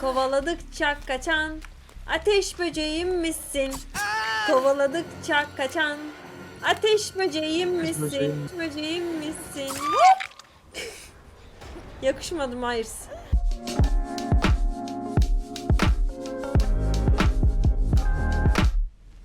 Kovaladıkça kaçan ateş böceğim misin? Kovaladıkça kaçan ateş böceğim misin? böceğim. Böceğim misin? Yakışmadı Myers.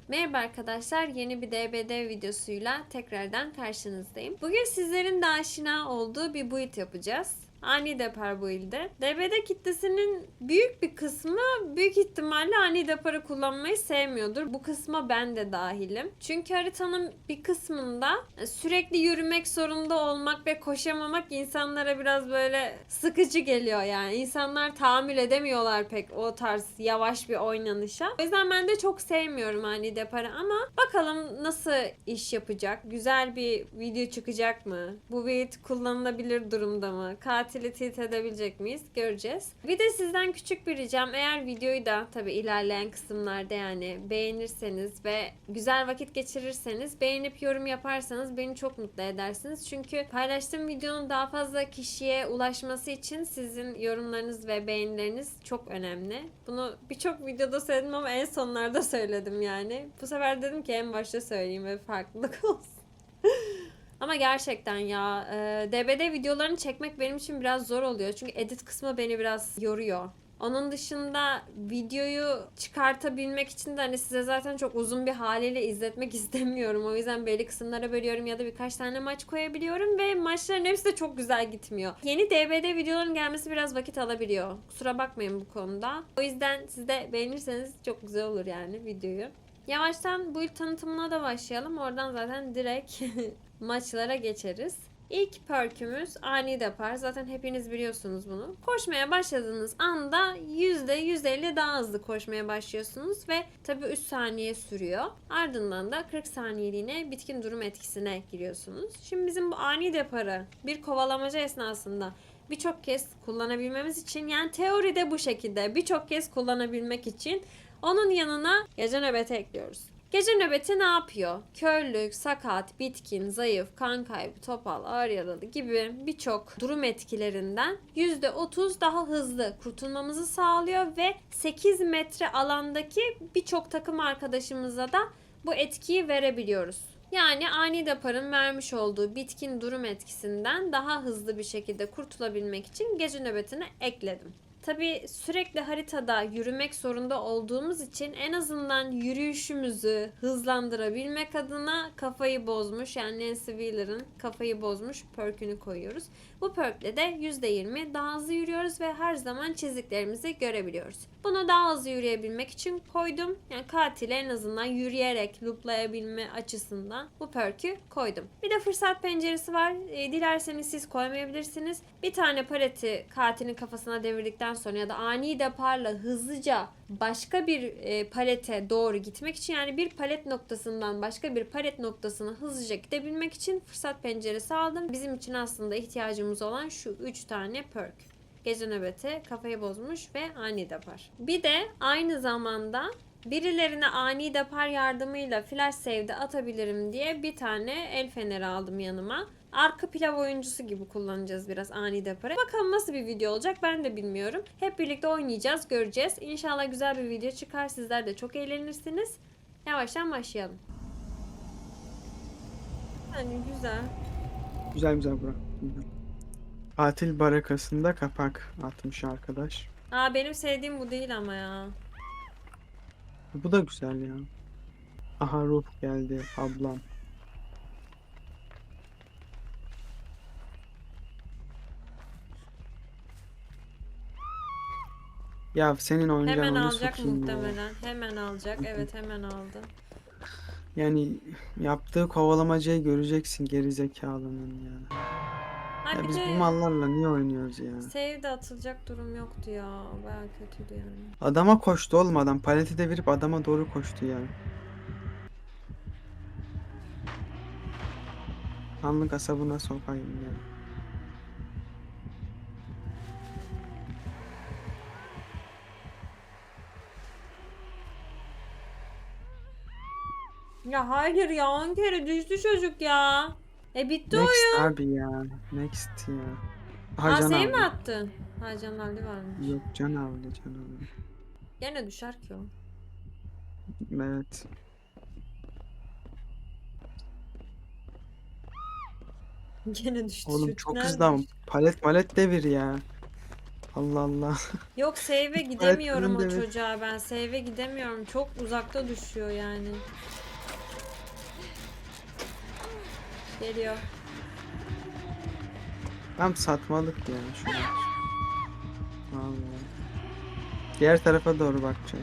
Merhaba arkadaşlar, yeni bir DBD videosuyla tekrardan karşınızdayım. Bugün sizlerin de aşina olduğu bir build yapacağız. Ani depar build'i. DBD kitlesinin büyük bir kısmı büyük ihtimalle ani deparı kullanmayı sevmiyordur. Bu kısma ben de dahilim. Çünkü haritanın bir kısmında sürekli yürümek zorunda olmak ve koşamamak insanlara biraz böyle sıkıcı geliyor yani. İnsanlar tahammül edemiyorlar pek o tarz yavaş bir oynanışa. O yüzden ben de çok sevmiyorum ani deparı ama bakalım nasıl iş yapacak? Güzel bir video çıkacak mı? Bu build kullanılabilir durumda mı? Katili tilt edebilecek miyiz? Göreceğiz. Bir de sizden küçük bir ricam eğer videoyu da tabi ilerleyen kısımlarda yani beğenirseniz ve güzel vakit geçirirseniz beğenip yorum yaparsanız beni çok mutlu edersiniz. Çünkü paylaştığım videonun daha fazla kişiye ulaşması için sizin yorumlarınız ve beğenileriniz çok önemli. Bunu birçok videoda söyledim ama en sonlarda söyledim yani. Bu sefer dedim ki en başta söyleyeyim ve farklılık olsun. Ama gerçekten ya e, DBD videolarını çekmek benim için biraz zor oluyor. Çünkü edit kısmı beni biraz yoruyor. Onun dışında videoyu çıkartabilmek için de hani size zaten çok uzun bir haliyle izletmek istemiyorum. O yüzden belli kısımlara bölüyorum ya da birkaç tane maç koyabiliyorum ve maçların hepsi de çok güzel gitmiyor. Yeni DBD videoların gelmesi biraz vakit alabiliyor. Kusura bakmayın bu konuda. O yüzden siz de beğenirseniz çok güzel olur yani videoyu. Yavaştan bu ilk tanıtımına da başlayalım. Oradan zaten direkt maçlara geçeriz. İlk perkümüz ani depar. Zaten hepiniz biliyorsunuz bunu. Koşmaya başladığınız anda %150 daha hızlı koşmaya başlıyorsunuz ve tabii 3 saniye sürüyor. Ardından da 40 saniyeliğine bitkin durum etkisine giriyorsunuz. Şimdi bizim bu ani deparı bir kovalamaca esnasında birçok kez kullanabilmemiz için yani teoride bu şekilde birçok kez kullanabilmek için onun yanına gece nöbeti ekliyoruz. Gece nöbeti ne yapıyor? Körlük, sakat, bitkin, zayıf, kan kaybı, topal, ağır yaralı gibi birçok durum etkilerinden %30 daha hızlı kurtulmamızı sağlıyor ve 8 metre alandaki birçok takım arkadaşımıza da bu etkiyi verebiliyoruz. Yani ani deparın vermiş olduğu bitkin durum etkisinden daha hızlı bir şekilde kurtulabilmek için gece nöbetini ekledim. Tabi sürekli haritada yürümek zorunda olduğumuz için en azından yürüyüşümüzü hızlandırabilmek adına kafayı bozmuş yani Nancy Wheeler'ın kafayı bozmuş perkünü koyuyoruz. Bu perkle de %20 daha hızlı yürüyoruz ve her zaman çiziklerimizi görebiliyoruz. Bunu daha hızlı yürüyebilmek için koydum. Yani katile en azından yürüyerek looplayabilme açısından bu perkü koydum. Bir de fırsat penceresi var. E, dilerseniz siz koymayabilirsiniz. Bir tane paleti katilin kafasına devirdikten sonra ya da ani deparla hızlıca başka bir e, palete doğru gitmek için yani bir palet noktasından başka bir palet noktasına hızlıca gidebilmek için fırsat penceresi aldım. Bizim için aslında ihtiyacımız olan şu 3 tane perk. Gece nöbeti, kafayı bozmuş ve ani depar. Bir de aynı zamanda birilerine ani depar yardımıyla flash save'de atabilirim diye bir tane el feneri aldım yanıma. Arka pilav oyuncusu gibi kullanacağız biraz ani deparı. Bakalım nasıl bir video olacak ben de bilmiyorum. Hep birlikte oynayacağız, göreceğiz. İnşallah güzel bir video çıkar. Sizler de çok eğlenirsiniz. Yavaştan başlayalım. Yani güzel. Güzel güzel bura. Katil barakasında kapak atmış arkadaş. Aa benim sevdiğim bu değil ama ya. Bu da güzel ya. Aha ruh geldi ablam. Ya senin oynayacağın Hemen oyunu alacak sokayım ya. muhtemelen. Hemen alacak. Evet hemen aldı. Yani yaptığı kovalamacayı göreceksin geri zekalının ya. Ha Ya bir biz de bu mallarla niye oynuyoruz ya? save de atılacak durum yoktu ya. Baya kötüydü yani. Adama koştu oğlum adam. Paleti devirip adama doğru koştu ya. Anlık asabına sokayım ya. Ya hayır ya 10 kere düştü çocuk ya. E bitti oyun. Next abi ya. Next ya. Aha Aa can save aldı. mi attın? Ha Can Ali varmış. Yok can avlı can avlı. Gene düşer ki o. Evet. Gene düştü. Oğlum çocuk. çok Nerede hızlı ama palet malet devir ya. Allah Allah. Yok save'e gidemiyorum o çocuğa ben. Save'e gidemiyorum. Çok uzakta düşüyor yani. Geliyor. Tam satmalık ya şunu. Vallahi. Diğer tarafa doğru bakacak.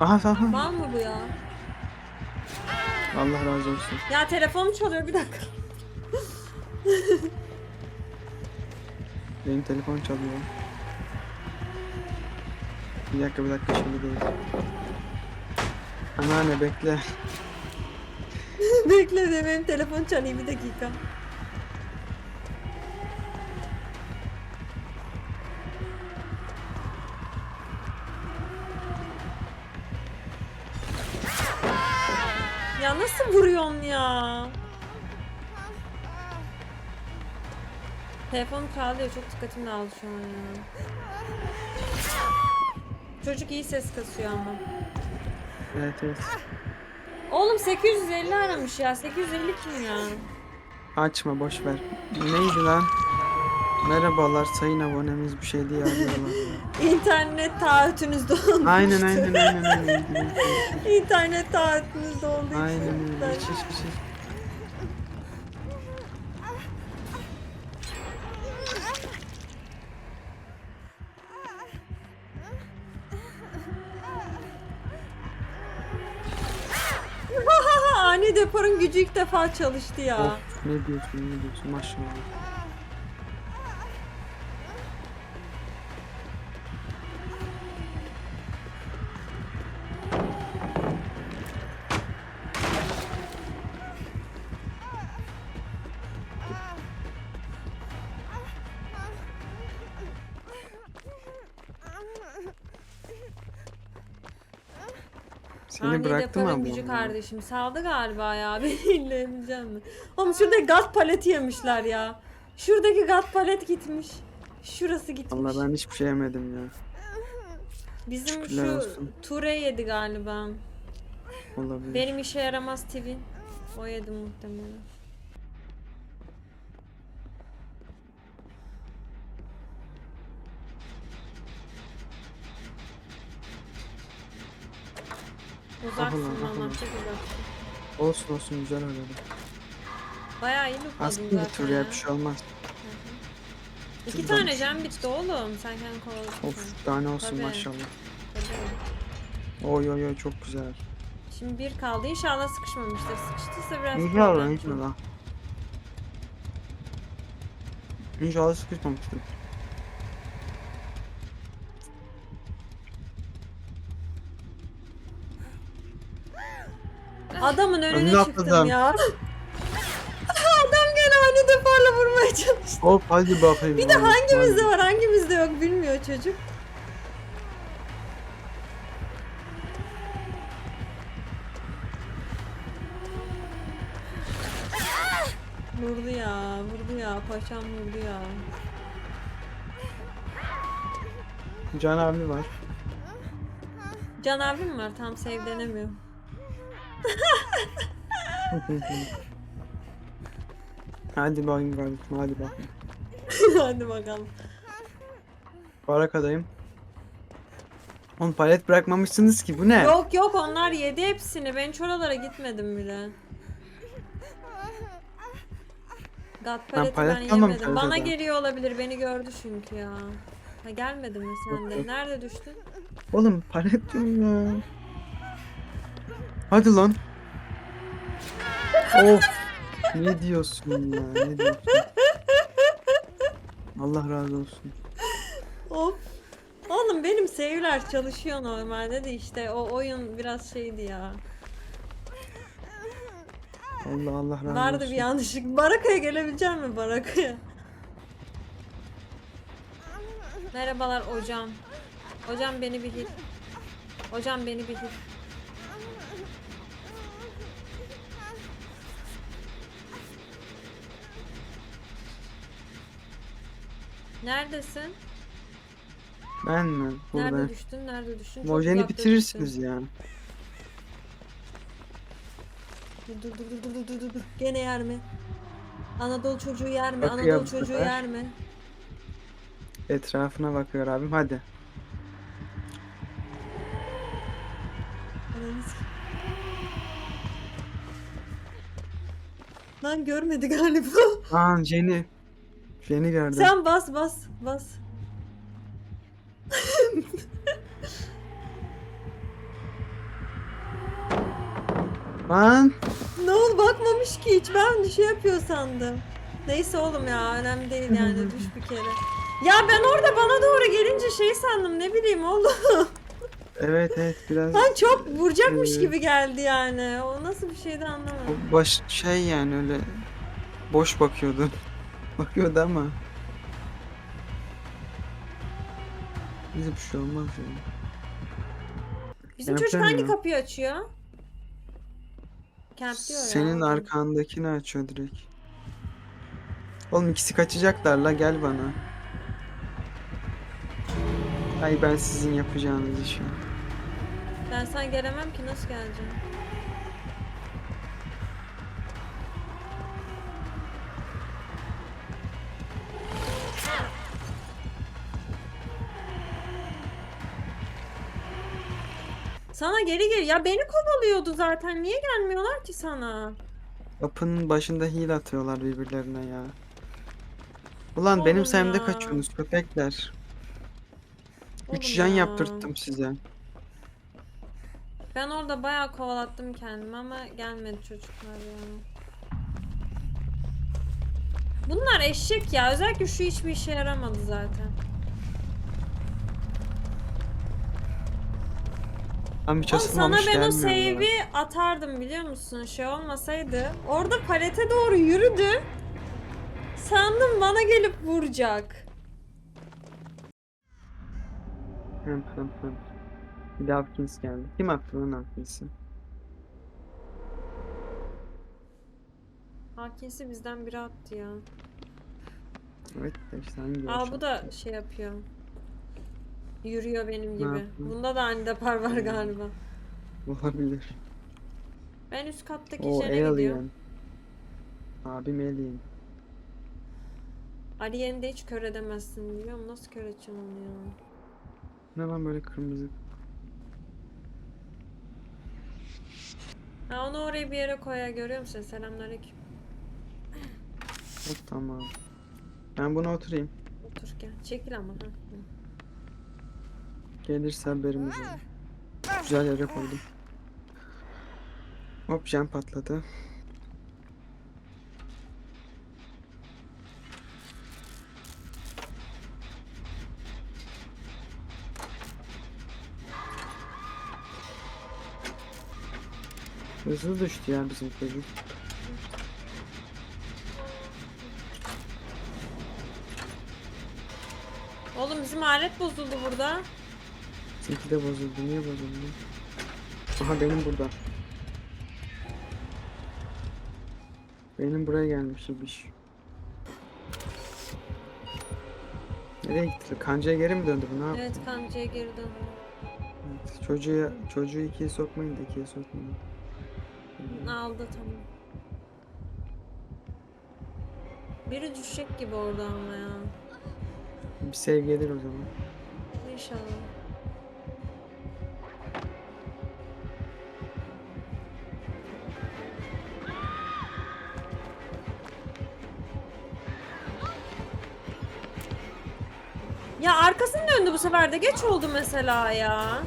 Aha aha. Var mı bu ya? Allah razı olsun. Ya telefonum çalıyor bir dakika. Benim telefon çalıyor. Bir dakika bir dakika şimdi değil. Anneanne bekle. Bekle de benim telefon çalayım bir dakika. Ya nasıl vuruyorsun ya? Telefon çalıyor çok dikkatim dağıldı şu an ya. Çocuk iyi ses kasıyor ama. Evet evet. Oğlum 850 aramış ya. 850 kim ya? Açma boş ver. Neydi lan? Merhabalar sayın abonemiz bir şey diye arıyorlar. İnternet taahhütünüz dolmuştu. aynen aynen aynen aynen. İnternet taahhütünüz doldu. Aynen öyle. Çiş çiş. Ani deparın gücü ilk defa çalıştı ya. Of ne diyorsun ne diyorsun maşallah. Seni Ani bıraktım abi. gücü kardeşim. Saldı galiba ya. Beni illeyebileceğim mi? Oğlum şurada gat paleti yemişler ya. Şuradaki gat palet gitmiş. Şurası gitmiş. Allah ben hiçbir şey yemedim ya. Bizim şükürler şu olsun. Ture yedi galiba. Olabilir. Benim işe yaramaz TV. O yedi muhtemelen. Uzaksın lan, çok uzaksın. Olsun olsun güzel oynadı. Bayağı iyi lootladın Aslında zaten bir tur ya. bir şey olmaz. İki Şuradan tane can bitti oğlum. Sen kendin kovaladın. Of tane olsun Tabii. maşallah. Tabii. Oy oy oy çok güzel. Şimdi bir kaldı. İnşallah sıkışmamıştır. Sıkıştıysa biraz İnşallah problem. inşallah. İnşallah sıkışmamıştır. Adamın önüne Önüne çıktım atladım. ya. Adam gene aynı defarla vurmaya çalıştı. Hop hadi bakayım. Bir de hangimizde hadi. var hangimizde yok bilmiyor çocuk. Vurdu ya, vurdu ya, paşam vurdu ya. Can abi var. Can abim var, tam sevdenemiyor. Hadi bakayım kardeşim hadi bakayım. Hadi bakalım. Barakadayım. Oğlum palet bırakmamışsınız ki bu ne? Yok yok onlar yedi hepsini. Ben hiç oralara gitmedim bile. Gat paleti ben, palet kalmamış yemedim. Bana geliyor olabilir. Beni gördü çünkü ya. Ha gelmedi mi sen de? Nerede düştün? Oğlum palet diyorum ya. Hadi lan. of. Ne diyorsun ya? Ne diyorsun? Allah razı olsun. Of. Oğlum benim save'ler çalışıyor normalde de işte o oyun biraz şeydi ya. Allah Allah razı Vardı olsun. bir yanlışlık. Barakaya gelebilecek mi Barakaya? Merhabalar hocam. Hocam beni bir hit. Hocam beni bir hit. Neredesin? Ben mi? Burada. Nerede düştün? Nerede düştün? Çok Mojeni uzakta bitirirsiniz düştün. ya. Dur dur dur dur dur dur dur dur. Gene yer mi? Anadolu çocuğu yer mi? Bakıyor Anadolu bu çocuğu sefer. yer mi? Etrafına bakıyor abim. Hadi. Ananı s- Lan görmedi galiba. Aa Jenny. Jenny gördüm. Sen bas bas bas. Lan. Ne oldu bakmamış ki hiç ben şey yapıyor sandım. Neyse oğlum ya önemli değil yani düş bir kere. Ya ben orada bana doğru gelince şey sandım ne bileyim oğlum. Evet evet biraz. Lan çok vuracakmış Ee, gibi geldi yani. O nasıl bir şeydi anlamadım. Baş şey yani öyle boş bakıyordu. Bakıyordu ama. Bize bir şey olmaz yani. Bizim çocuk hangi yapamıyorum. kapıyı açıyor? Camp diyor ya. Senin arkandakini açıyor direkt. Oğlum ikisi kaçacaklar la gel bana. Ay ben sizin yapacağınız işi. Ben sen gelemem ki nasıl geleceğim? Sana geri gel. Ya beni kovalıyordu zaten. Niye gelmiyorlar ki sana? Kapının başında hile atıyorlar birbirlerine ya. Ulan Oğlum benim sayemde ya. kaçıyorsunuz köpekler. Oğlum Üç ya. yaptırttım size. Ben orada bayağı kovalattım kendimi ama gelmedi çocuklar ya. Bunlar eşek ya. Özellikle şu hiçbir işe yaramadı zaten. Tam hiç Oğlum sana asılmamış ben o gelmiyorlar. save'i atardım biliyor musun? Şey olmasaydı. Orada palete doğru yürüdü. Sandım bana gelip vuracak. Hem hem hem. Bir de Hopkins geldi. Kim attı lan Hopkins'i? Hakinsi bizden biri attı ya. Evet de işte hangi Aa bu da şey yapıyor. Yürüyor benim gibi. Bunda da aynı depar var galiba. Olabilir. Ben üst kattaki O jene gidiyorum. Alien. Abim Alien. Alien'i de hiç kör edemezsin musun? Nasıl kör edeceksin onu ya? Ne lan böyle kırmızı? Ha onu oraya bir yere koya görüyor musun? Selamünaleyküm. Hop tamam. Ben buna oturayım. Otur gel. Çekil ama. Ha. Gelirse haberimiz olur. Güzel yere koydum. Hop jam patladı. Hızlı düştü ya bizim çocuk. Oğlum bizim alet bozuldu burada. Seninki de bozuldu. Niye bozuldu? Aha benim burada. Benim buraya gelmiş ibiş. Nereye gitti? Kancaya geri mi döndü bu? Ne yaptı? Evet kancaya geri dön. Evet, Çocuğu, çocuğu ikiye sokmayın da ikiye sokmayın. Aldı tamam. Biri düşecek gibi orada ama ya. Bir sev gelir o zaman. İnşallah. Ya arkasını döndü bu sefer de geç oldu mesela ya.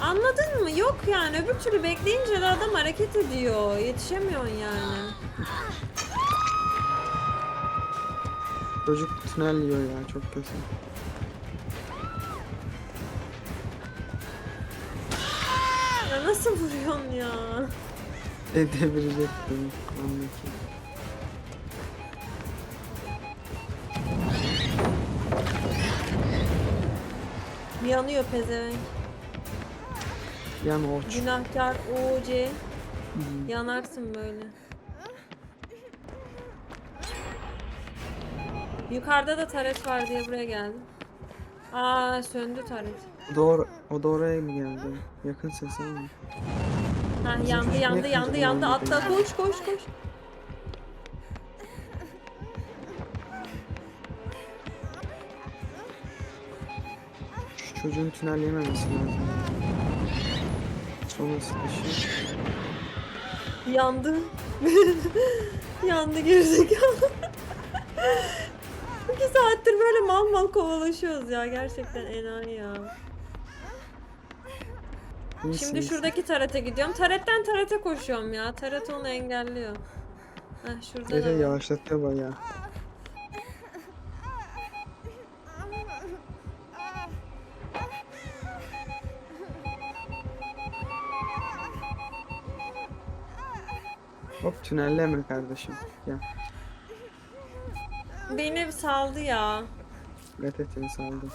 Anladın mı? Yok yani öbür türlü bekleyince de adam hareket ediyor. Yetişemiyorsun yani. Çocuk tünel yiyor ya çok kötü. Ya nasıl vuruyorsun ya? E devirecektim. Anlatayım. Yanıyor pezevenk. Yan oç. Günahkar OC. Hmm. Yanarsın böyle. Yukarıda da taret var diye buraya geldim. Aa söndü taret. Or- o da oraya mı geldi? Yakın ses ama. Ha yandı yandı yandı yandı atla koş koş koş. Çocuğun tünel yememesi lazım. Sonrası dışı. Yandı. yandı gerizekalı. İki saattir böyle mal mal kovalaşıyoruz ya gerçekten enayi ya. İyisin, Şimdi şuradaki tarete gidiyorum. Taretten tarete koşuyorum ya. Taret onu engelliyor. Heh şurada Nereye da var. yavaşlatıyor bayağı. Tünelleme kardeşim. Gel. Beni saldı ya. Retetini saldı.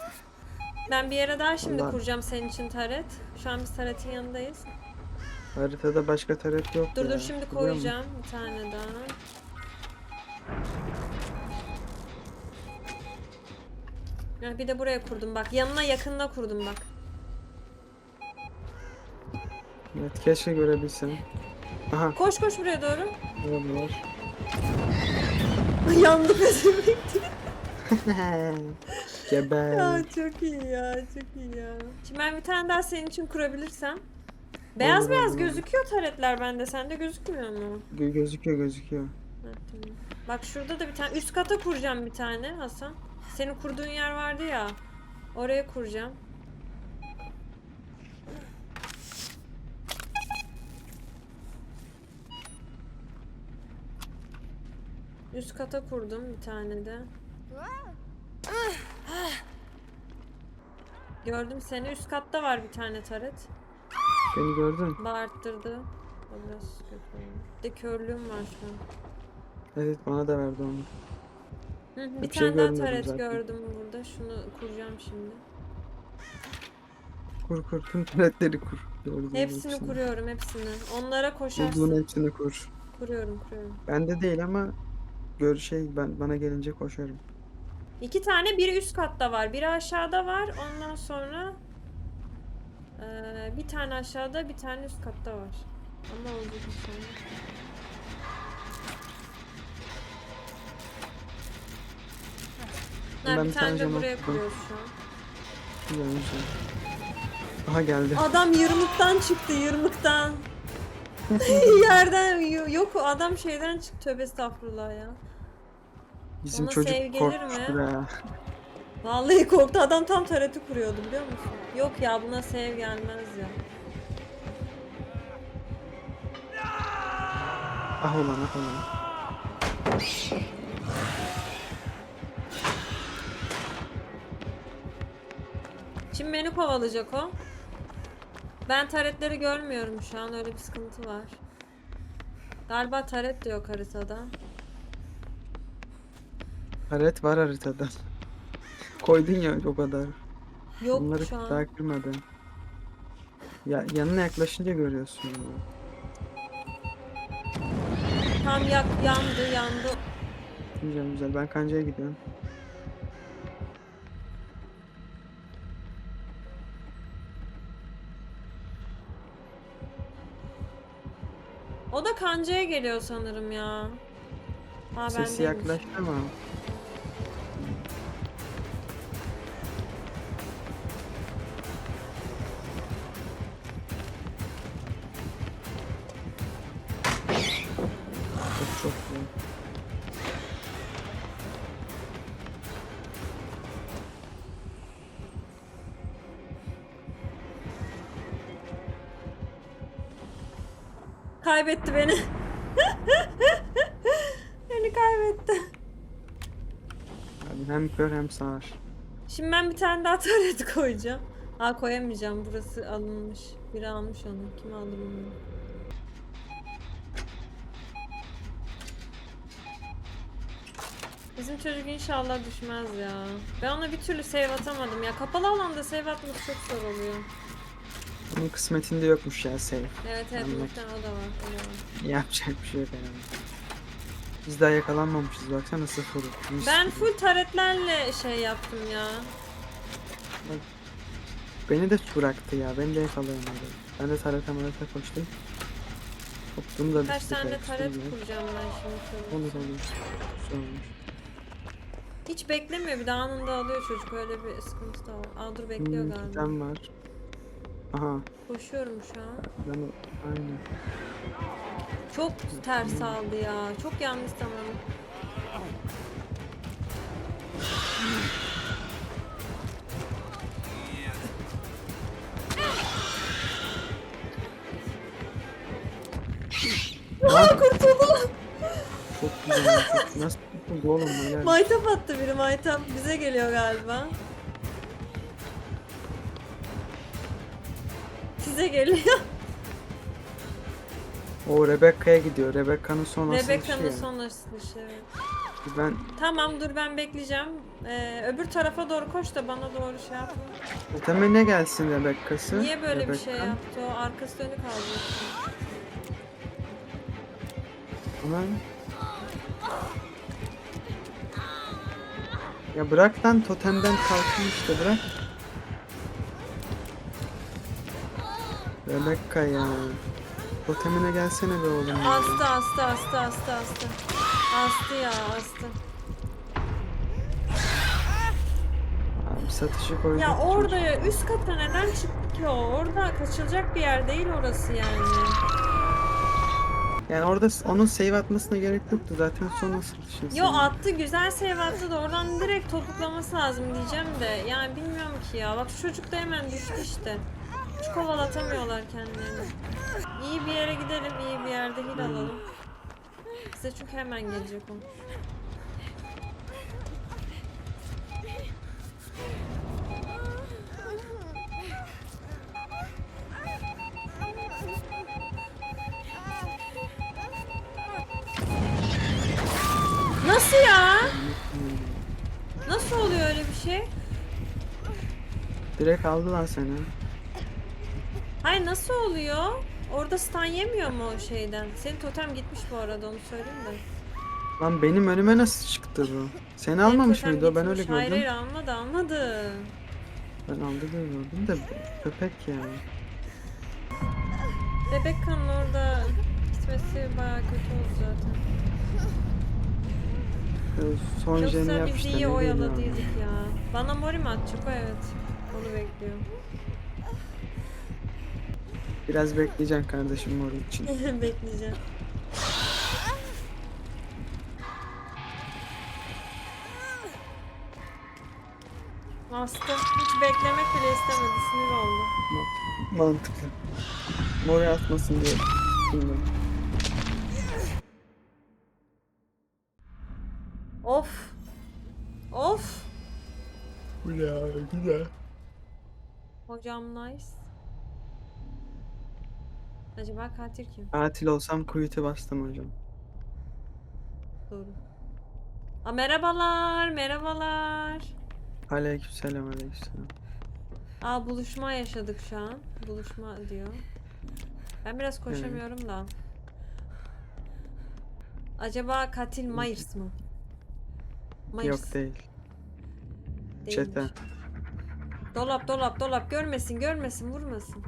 Ben bir yere daha şimdi Allah. kuracağım senin için taret. Şu an biz taretin yanındayız. Haritada başka taret yok Dur ya. dur şimdi biliyor musun? koyacağım bir tane daha. Ya bir de buraya kurdum bak. Yanına yakınına kurdum bak. Evet keşke görebilsem. Aha Koş koş buraya doğru. merhabalar. Yandı pezevenk. Geber. ya çok iyi ya çok iyi ya. Şimdi ben bir tane daha senin için kurabilirsem. Beyaz Olur, beyaz olur. gözüküyor taretler bende. Sende gözükmüyor mu? Gö- gözüküyor gözüküyor. Ha, tamam. Bak şurada da bir tane üst kata kuracağım bir tane Hasan. Senin kurduğun yer vardı ya. Oraya kuracağım. Üst kata kurdum bir tane de. Gördüm seni. Üst katta var bir tane taret. Beni gördün. Bağırttırdı. O biraz kötü oldu. Bir de körlüğüm var şu an. Evet bana da verdi onu. Hı, bir Bir tane şey daha görmüyorum taret zaten. gördüm burada. Şunu kuracağım şimdi. Kur kur tüm taretleri kur. Gördüğün Hepsini kuruyorum hepsini. Onlara koşarsın. Bulduğun hepsini kur. Kuruyorum kuruyorum. Bende değil ama gör şey ben bana gelince koşarım. İki tane biri üst katta var. Biri aşağıda var. Ondan sonra eee, bir tane aşağıda bir tane üst katta var. Ama bir sonra. Ha, Ben bir bir tane tane de cam buraya attım. kuruyoruz şu an. Güzel güzel. Aha geldi. Adam yırmıktan çıktı yırmıktan. Yerden yo- yok o adam şeyden çıktı tövbe estağfurullah ya. Bizim ona çocuk korkmuştur mi? ha. Vallahi korktu adam tam tareti kuruyordu biliyor musun? Yok ya buna sev gelmez ya. Ah ulan ah ulan. Şimdi beni kovalayacak o. Ben taretleri görmüyorum şu an öyle bir sıkıntı var. Galiba taret de yok haritada. Taret var haritada. Koydun ya o kadar. Yok Onları şu an. daha kırmadın. Ya, yanına yaklaşınca görüyorsun. ya. Tam yak yandı yandı. Güzel güzel. Ben kancaya gidiyorum. Kancaya geliyor sanırım ya. Ha Sesi yaklaştı ama. Kaybetti beni. beni kaybetti. Abi hem kör hem sağır. Şimdi ben bir tane daha taret koyacağım. Aa koyamayacağım. Burası alınmış. Biri almış onu. Kim aldı bilmiyorum. Bizim çocuk inşallah düşmez ya. Ben ona bir türlü save atamadım ya. Kapalı alanda save atmak çok zor oluyor. Onun kısmetinde yokmuş ya save. Evet evet Anladım. muhtemelen o da var. O da var. Yapacak bir şey yok herhalde. Biz daha yakalanmamışız baksana sıfır. Mis Ben gibi. full taretlerle şey yaptım ya. Beni de bıraktı ya. Beni de yakalayamadı. Ben de tarete marete koştum. Hop bunu da Kaç tane ayaküstü taret kuracağım ben şimdi. Olur. Güzel olmuş. Hiç beklemiyor bir de anında alıyor çocuk öyle bir sıkıntı da var. Aa dur bekliyor Hmm, galiba. totem var. Aha Koşuyorum şu an. ben aynen. Çok ters aldı ya. Çok yanlış zamanı. Lan Kurtuldum. çok güzel. Çok... Nasıl tutuldu oğlum bu ya? Maytap attı biri maytap. Bize geliyor galiba. Size geliyor. O Rebecca'ya gidiyor. Rebecca'nın son asılışı Rebecca'nın yani. son asılışı. evet. Ben Tamam dur ben bekleyeceğim. Ee, öbür tarafa doğru koş da bana doğru şey yapma. toteme ne gelsin Rebecca'sı? Niye böyle bir şey Rebecca. yaptı? O arkası dönük aldı. Ulan. Ya bırak lan totemden kalkın işte bırak. Rebecca ya. Totemine gelsene be oğlum. ya. Astı astı astı astı astı. Astı ya astı. Abi satışı koyduk. Ya orada ya üst kata neden çıktı ki o? Orada kaçılacak bir yer değil orası yani. Yani orada s- onun save atmasına gerek yoktu zaten son nasıl şimdi. Yo attı güzel save attı da oradan direkt topuklaması lazım diyeceğim de yani bilmiyorum ki ya. Bak şu çocuk da hemen düştü işte. Hiç kovalatamıyorlar kendilerini. İyi bir yere gidelim, iyi bir yerde hil alalım. Size çünkü hemen gelecek o. Nasıl ya? Nasıl oluyor öyle bir şey? Direkt aldı lan seni. Hayır nasıl oluyor? Orada stun yemiyor mu o şeyden? Senin totem gitmiş bu arada onu söyleyeyim de. Lan benim önüme nasıl çıktı bu? Seni Senin almamış totem mıydı o? Ben öyle Hayır gördüm. hayır almadı almadı. Ben aldı diye gördüm de köpek ya. Rebecca'nın orada gitmesi bayağı kötü oldu zaten. Ee, Son jeni Yoksa biz işte. iyi ne diyeyim oyaladıydık ya. Bana mori mi atacak o evet. Onu bekliyor. Biraz bekleyeceksin kardeşim mor için. Bekleyeceğim. Astı. Hiç beklemek bile istemedi. Sinir oldu. Mantıklı. Mor atmasın diye. Bilmiyorum. Of. Of. Güzel, güzel. Hocam nice. Acaba katil kim? Katil olsam kuyutu bastım hocam. Doğru. Aa, merhabalar, merhabalar. Aleykümselam aleykümselam. Aa buluşma yaşadık şu an. Buluşma diyor. Ben biraz koşamıyorum da. Acaba katil Myers mı? Myers. Yok değil. değilmiş. Çete. Dolap dolap dolap görmesin görmesin vurmasın.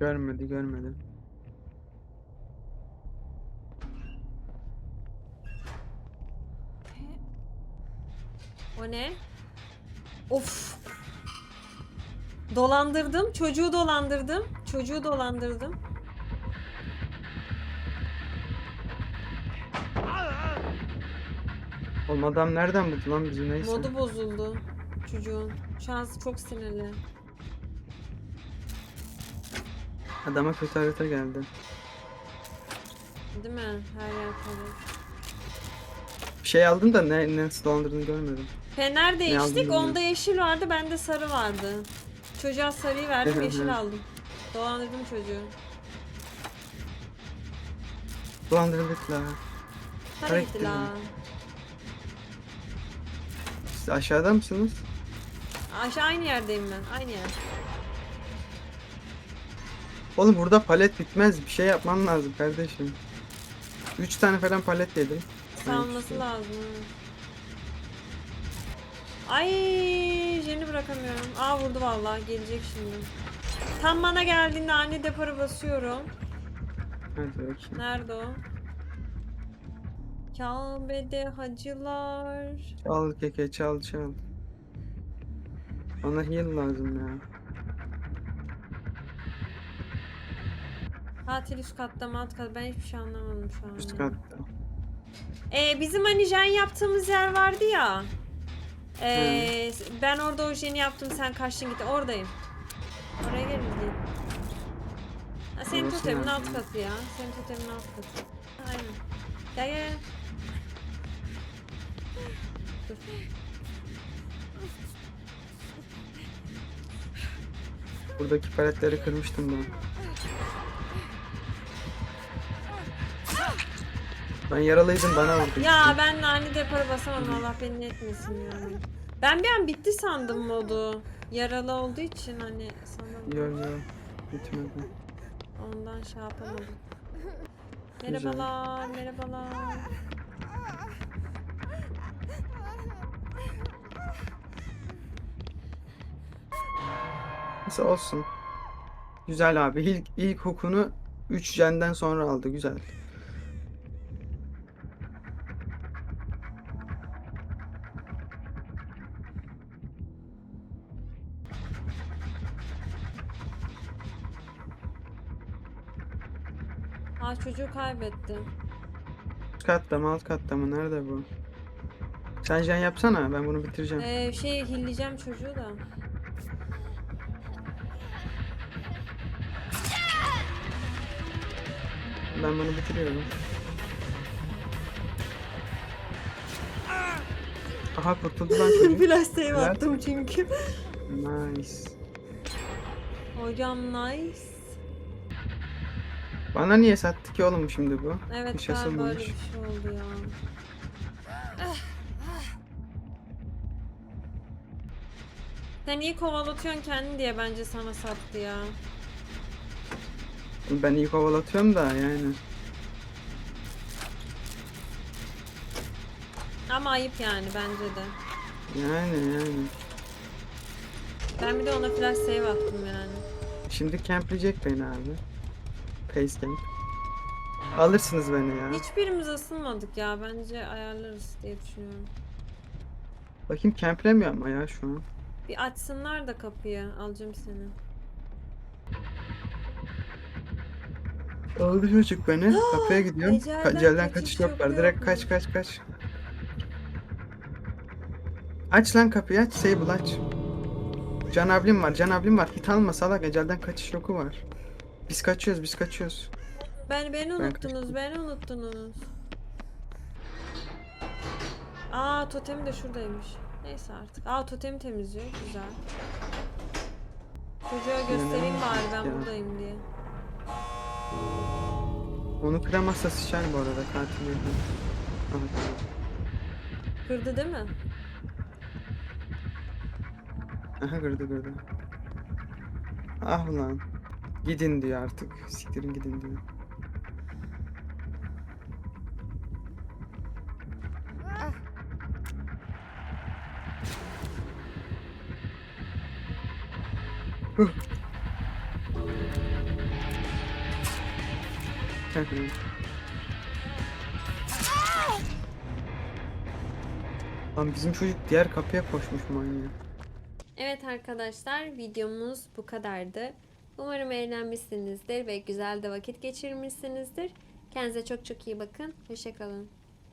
Görmedi görmedi. O ne? Of. Dolandırdım. Çocuğu dolandırdım. Çocuğu dolandırdım. Oğlum adam nereden buldu lan bizi neyse. Modu bozuldu çocuğun. Şu an çok sinirli. Adama kötü harita geldi. Değil mi? Her yer kare. Bir şey aldım da ne nasıl dolandırdığını görmedim. Fener değiştik. aldın Onda yeşil vardı. Bende sarı vardı. Çocuğa sarıyı verdim. Yeşil aldım. Dolandırdım çocuğu. Dolandırıldık la. Para gitti la. Siz aşağıda mısınız? Aşağı aynı yerdeyim ben. Aynı yer. Oğlum burada palet bitmez. Bir şey yapman lazım kardeşim. 3 tane falan palet yedim. Salması lazım. Ay, jeni bırakamıyorum. Aa vurdu vallahi gelecek şimdi. Tam bana geldiğinde ani depara basıyorum. Hadi bakayım. Nerede o? Kabe'de hacılar. Çal keke çal çal. Bana heal lazım ya. Tatil üst katta mı alt katta? Ben hiçbir şey anlamadım şu an. Üst katta. Ee, bizim hani jen yaptığımız yer vardı ya. Ee, ben orada o jeni yaptım sen kaçtın gittin. Oradayım. Oraya gelin değil. Ha, senin Orası totemin alt katı ya. Senin totemin alt katı. Aynen. Gel gel. gel. Dur. Buradaki paletleri kırmıştım ben. Ben yaralıydım bana vurdu. Ya ben de ani depara basamadım Allah beni ne etmesin yani. Ben bir an bitti sandım modu. Yaralı olduğu için hani sanırım Yok yok. Bitmedi. ondan şey yapamadım. Güzel. Merhabalar, merhabalar. Neyse olsun. Güzel abi. İlk, ilk hukunu 3 jenden sonra aldı. Güzel. Aa çocuğu kaybetti. Üst katta mı alt katta mı? Nerede bu? Sen jen yapsana. Ben bunu bitireceğim. Ee, şey hilleyeceğim çocuğu da. Ben bunu bitiriyorum. Aha kurtuldu lan çocuk. Güzel. attım çünkü. nice. Hocam nice. Bana niye sattı ki oğlum şimdi bu? Evet Hiç galiba öyle bir şey oldu ya. Sen iyi kovalatıyorsun kendini diye bence sana sattı ya. Ben iyi kovalatıyorum da yani. Ama ayıp yani bence de. Yani yani. Ben bir de ona flash save attım yani. Şimdi campleyecek beni abi. Pace camp. Alırsınız beni ya. Hiçbirimiz ısınmadık ya. Bence ayarlarız diye düşünüyorum. Bakayım camplemiyor ama ya şu an. Bir açsınlar da kapıyı. Alacağım seni. Aldı çocuk beni. Kapıya gidiyorum. Ecelden Ka- Ecelden kaçış yok var. Direkt kaç kaç kaç. Aç lan kapıyı aç. Sable aç. Can ablim var. Can ablim var. Hit alma salak. Ecelden kaçış yoku var. Biz kaçıyoruz. Biz kaçıyoruz. Ben beni unuttunuz, beni unuttunuz. Aa totemi de şuradaymış. Neyse artık. Aa totemi temizliyor. Güzel. Çocuğa göstereyim bari ben buradayım diye. Onu kıramazsa sıçar bu arada katil yerine. Kırdı değil mi? Aha kırdı kırdı. Ah ulan. Gidin diyor artık. Siktirin gidin diyor. Hı. Lan bizim çocuk diğer kapıya koşmuş manyak. Evet arkadaşlar videomuz bu kadardı. Umarım eğlenmişsinizdir ve güzel de vakit geçirmişsinizdir. Kendinize çok çok iyi bakın. Hoşçakalın.